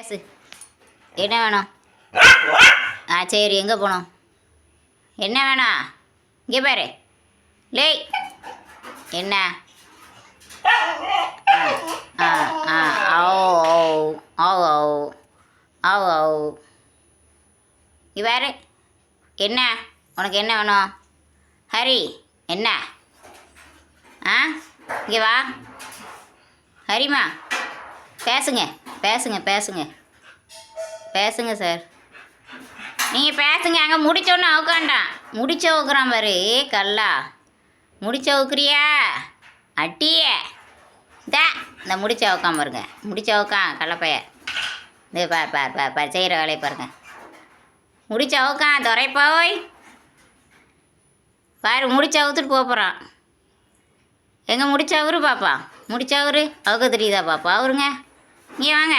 பேசு என்ன வேணும்? ஆ சரி எங்கே போகணும்? என்ன வேணும் இங்கே பாரு. லேய். என்ன? ஆ ஆ ஓ ஓ ஓ ஓ ஓ ஓ பாரு. என்ன? உனக்கு என்ன வேணும்? ஹரி என்ன? ஆ இங்கே வா. ஹரிமா பேசுங்க. பேசுங்க பேசுங்க. பேசுங்க சார் நீங்கள் பேசுங்க அங்கே முடிச்சோன்னு அவுக்காண்டான். முடிச்ச அவுக்குறான் பாரு ஏ கல்லா. முடிச்ச அவுக்குறியா? அட்டியே. தா இந்த முடிச்ச அவுக்காம பாருங்க முடிச்ச அவுக்கான் கள்ளப்பைய. இது பார் பார் பார் பார் செய்கிற வேலையை பாருங்க. முடிச்ச அவுக்கான் துறைப்போய் பாரு முடிச்ச அவுத்துட்டு போகிறான் எங்கே முடிச்சவரு பாப்பா? முடிச்சவரு அவுக்க தெரியுதா பாப்பா? அவருங்க. இங்கே வாங்க